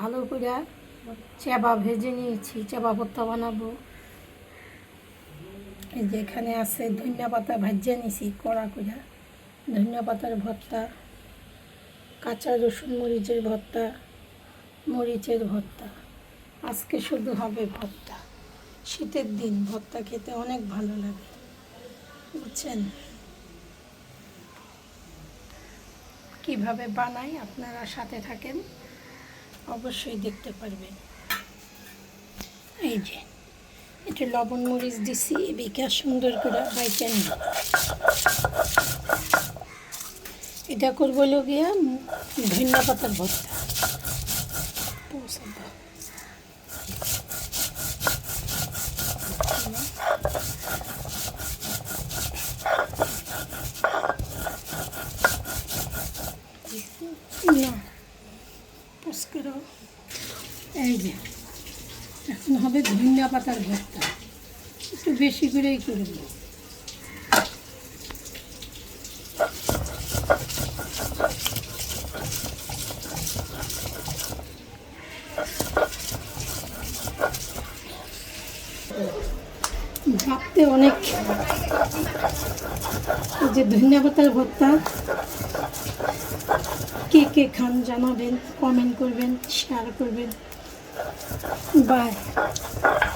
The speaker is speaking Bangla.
ভালো করে চাবা ভেজে নিয়েছি, চাবা ভর্তা বানাবো। এই যে এখানে আছে ধনিয়া পাতা ভাজিয়ে নিয়েছি কড়া করে ধনিয়া পাতার ভর্তা, কাঁচা রসুন মরিচের ভর্তা মরিচের ভর্তা। আজকে শুধু হবে ভর্তা। শীতের দিন ভর্তা খেতে অনেক ভালো লাগে, বুঝছেন? কীভাবে বানাই আপনারা সাথে থাকেন। অবশ্যই দেখতে পারবেন এই যে এটা লবণ মরিচ দিছি, এদিকে সুন্দর করে নিই। এটা করব গিয়া ধনিয়া পাতার ভর্তা। না। করো এই যে এখন হবে ধনিয়া পাতার ভর্তা। একটু বেশি করেই করব ভাবতে অনেক যে ধন্যবাদ ভর্তা কে কে খান জানাবেন কমেন্ট করবেন শেয়ার করবেন। বাই